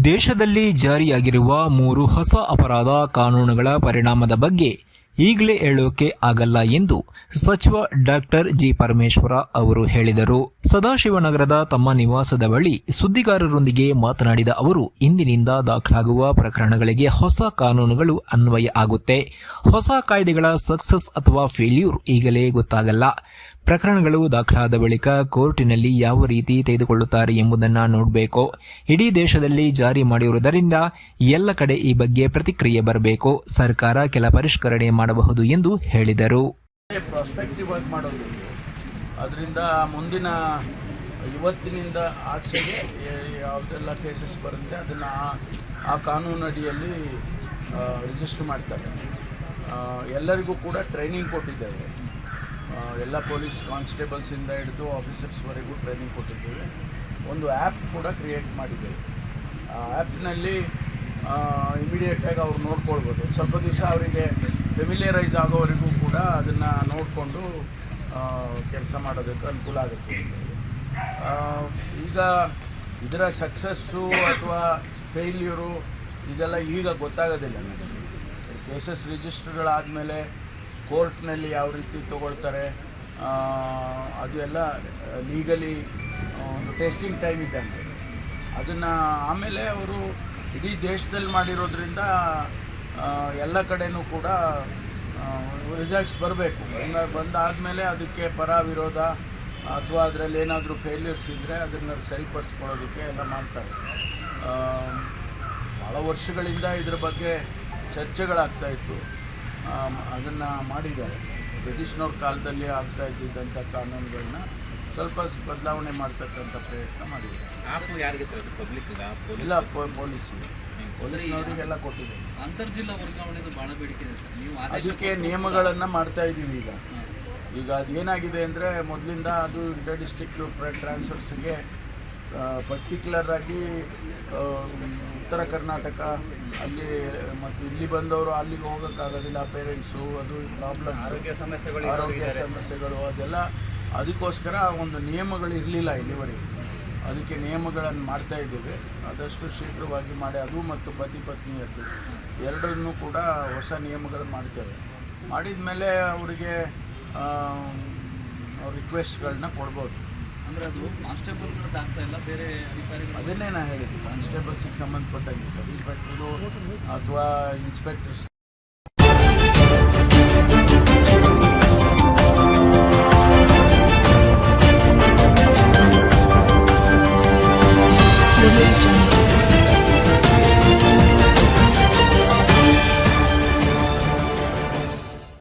ದೇಶದಲ್ಲಿ ಜಾರಿಯಾಗಿರುವ ಮೂರು ಹೊಸ ಅಪರಾಧ ಕಾನೂನುಗಳ ಪರಿಣಾಮದ ಬಗ್ಗೆ ಈಗಲೇ ಹೇಳೋಕೆ ಆಗಲ್ಲ ಎಂದು ಸಚಿವ ಡಾಕ್ಟರ್ ಜಿ ಪರಮೇಶ್ವರ ಅವರು ಹೇಳಿದರು. ಸದಾಶಿವನಗರದ ತಮ್ಮ ನಿವಾಸದ ಬಳಿ ಸುದ್ದಿಗಾರರೊಂದಿಗೆ ಮಾತನಾಡಿದ ಅವರು, ಇಂದಿನಿಂದ ದಾಖಲಾಗುವ ಪ್ರಕರಣಗಳಿಗೆ ಹೊಸ ಕಾನೂನುಗಳು ಅನ್ವಯ ಆಗುತ್ತೆ. ಹೊಸ ಕಾಯ್ದೆಗಳ ಸಕ್ಸಸ್ ಅಥವಾ ಫೇಲ್ಯೂರ್ ಈಗಲೇ ಗೊತ್ತಾಗಲ್ಲ. ಪ್ರಕರಣಗಳು ದಾಖಲಾದ ಬಳಿಕ ಕೋರ್ಟಿನಲ್ಲಿ ಯಾವ ರೀತಿ ತೆಗೆದುಕೊಳ್ಳುತ್ತಾರೆ ಎಂಬುದನ್ನು ನೋಡಬೇಕು. ಇಡೀ ದೇಶದಲ್ಲಿ ಜಾರಿ ಮಾಡಿರುವುದರಿಂದ ಎಲ್ಲ ಕಡೆ ಈ ಬಗ್ಗೆ ಪ್ರತಿಕ್ರಿಯೆ ಬರಬೇಕು. ಸರ್ಕಾರ ಕೆಲ ಪರಿಷ್ಕರಣೆ ಮಾಡಬಹುದು ಎಂದು ಹೇಳಿದರು. ಅದರಿಂದ ಮುಂದಿನ ಇವತ್ತಿನಿಂದ ಆಚೆಗೆ ಯಾವುದೆಲ್ಲ ಕೇಸಸ್ ಬರುತ್ತೆ ಅದನ್ನು ಆ- ಕಾನೂನಡಿಯಲ್ಲಿ ರಿಜಿಸ್ಟರ್ ಮಾಡ್ತಾರೆ. ಎಲ್ಲರಿಗೂ ಕೂಡ ಟ್ರೈನಿಂಗ್ ಕೊಟ್ಟಿದ್ದೇವೆ ಆ, ಎಲ್ಲ ಪೊಲೀಸ್ ಕಾನ್ಸ್ಟೇಬಲ್ಸಿಂದ ಹಿಡಿದು ಆಫೀಸರ್ಸ್ವರೆಗೂ ಟ್ರೈನಿಂಗ್ ಕೊಟ್ಟಿದ್ದೇವೆ. ಒಂದು ಆ್ಯಪ್ ಕೂಡ ಕ್ರಿಯೇಟ್ ಮಾಡಿದ್ದೇವೆ. ಆ ಆ್ಯಪ್ನಲ್ಲಿ ಇಮಿಡಿಯೇಟಾಗಿ ಅವ್ರು ನೋಡ್ಕೊಳ್ಬೋದು. ಸ್ವಲ್ಪ ದಿವಸ ಅವರಿಗೆ ಫೆಮಿಲಿಯರೈಸ್ ಆಗೋವರೆಗೂ ಕೂಡ ಅದನ್ನು ನೋಡಿಕೊಂಡು ಕೆಲಸ ಮಾಡೋದಕ್ಕೆ ಅನುಕೂಲ ಆಗುತ್ತೆ. ಈಗ ಇದರ ಸಕ್ಸಸ್ಸು ಅಥವಾ ಫೇಲ್ಯೂರು ಇದೆಲ್ಲ ಈಗ ಗೊತ್ತಾಗೋದಿಲ್ಲ ನನಗೆ. ಕೇಸಸ್ ರಿಜಿಸ್ಟರ್ಗಳಾದಮೇಲೆ ಕೋರ್ಟ್ನಲ್ಲಿ ಯಾವ ರೀತಿ ತಗೊಳ್ತಾರೆ ಅದು ಎಲ್ಲ ಲೀಗಲಿ ಒಂದು ಟೆಸ್ಟಿಂಗ್ ಟೈಮ್ ಇದೆ ಅಂತ ಅದನ್ನು ಆಮೇಲೆ ಅವರು ಇಡೀ ದೇಶದಲ್ಲಿ ಮಾಡಿರೋದ್ರಿಂದ ಎಲ್ಲ ಕಡೆನೂ ಕೂಡ ರಿಸಲ್ಟ್ಸ್ ಬರಬೇಕು. ಬಂದ, ಬಂದಾದಮೇಲೆ ಅದಕ್ಕೆ ಪರ ವಿರೋಧ, ಅಥವಾ ಅದರಲ್ಲಿ ಏನಾದರೂ ಫೇಲ್ಯೂರ್ಸ್ ಇದ್ದರೆ ಅದನ್ನು ಸರಿಪಡಿಸ್ಕೊಳ್ಳೋದಕ್ಕೆ ಎಲ್ಲ ಮಾಡ್ತಾರೆ. ಭಾಳ ವರ್ಷಗಳಿಂದ ಇದ್ರ ಬಗ್ಗೆ ಚರ್ಚೆಗಳಾಗ್ತಾ ಇತ್ತು. ಅದನ್ನು ಮಾಡಿದ್ದಾರೆ. ಬ್ರಿಟಿಷ್ನವ್ರ ಕಾಲದಲ್ಲಿ ಆಗ್ತಾ ಇದ್ದಿದ್ದಂಥ ಕಾನೂನುಗಳನ್ನ ಸ್ವಲ್ಪ ಬದಲಾವಣೆ ಮಾಡ್ತಕ್ಕಂಥ ಪ್ರಯತ್ನ ಮಾಡಿದ್ದಾರೆ. ಯಾರಿಗೆ ಸರ್ ಪಬ್ಲಿಕ್ ಇಲ್ಲ ಪೊಲೀಸಿಗೆ. ಪೊಲೀಸ್ನವರಿಗೆಲ್ಲ ಕೊಟ್ಟಿದ್ದಾರೆ. ಅಂತರ್ಜಿಲ್ಲಾ ವರ್ಗಾವಣೆದು ಬಹಳ ಬೇಡಿಕೆ ಇದೆ ಸರ್. ನೀವು ಅದಕ್ಕೆ ನಿಯಮಗಳನ್ನು ಮಾಡ್ತಾ ಇದ್ದೀವಿ ಈಗ. ಈಗ ಅದೇನಾಗಿದೆ ಅಂದರೆ ಮೊದಲಿಂದ ಅದು ಇಂಟರ್ ಡಿಸ್ಟಿಕ್ ಟ್ರಾನ್ಸ್ಫರ್ಸ್ಗೆ ಪರ್ಟಿಕ್ಯುಲರ್ ಆಗಿ ಉತ್ತರ ಕರ್ನಾಟಕ ಅಲ್ಲಿ ಮತ್ತು ಇಲ್ಲಿ ಬಂದವರು ಅಲ್ಲಿಗೆ ಹೋಗೋಕ್ಕಾಗೋದಿಲ್ಲ ಪೇರೆಂಟ್ಸು ಅದು ಪ್ರಾಬ್ಲಮ್ ಆರೋಗ್ಯ ಸಮಸ್ಯೆಗಳು ಆರೋಗ್ಯ ಸಮಸ್ಯೆಗಳು ಅದೆಲ್ಲ ಅದಕ್ಕೋಸ್ಕರ ಒಂದು ನಿಯಮಗಳು ಇರಲಿಲ್ಲ ಇಲ್ಲಿವರೆಗೆ. ಅದಕ್ಕೆ ನಿಯಮಗಳನ್ನು ಮಾಡ್ತಾ ಇದ್ದೇವೆ. ಆದಷ್ಟು ಶೀಘ್ರವಾಗಿ ಮಾಡಿ ಅದು ಮತ್ತು ಪತಿ ಪತ್ನಿಯದ್ದು. ಎರಡನ್ನೂ ಕೂಡ ಹೊಸ ನಿಯಮಗಳು ಮಾಡ್ತೇವೆ. ಮಾಡಿದ ಮೇಲೆ ಅವರಿಗೆ ರಿಕ್ವೆಸ್ಟ್ಗಳನ್ನ ಕೊಡ್ಬೋದು. ಅಂದ್ರೆ ಅದು ಕಾನ್ಸ್ಟೇಬಲ್ಗಳದ್ದು ಆಗ್ತಾ ಇಲ್ಲ ಬೇರೆ ಅಧಿಕಾರಿಗಳು ಅದನ್ನೇ ನಾನು ಹೇಳಿದ್ದು ಕಾನ್ಸ್ಟೇಬಲ್ಸಿಗೆ ಸಂಬಂಧಪಟ್ಟಂಗೆ ಸಬ್ ಇನ್ಸ್ಪೆಕ್ಟ್ರು ಅಥವಾ ಇನ್ಸ್ಪೆಕ್ಟರ್ಸ್ Religion.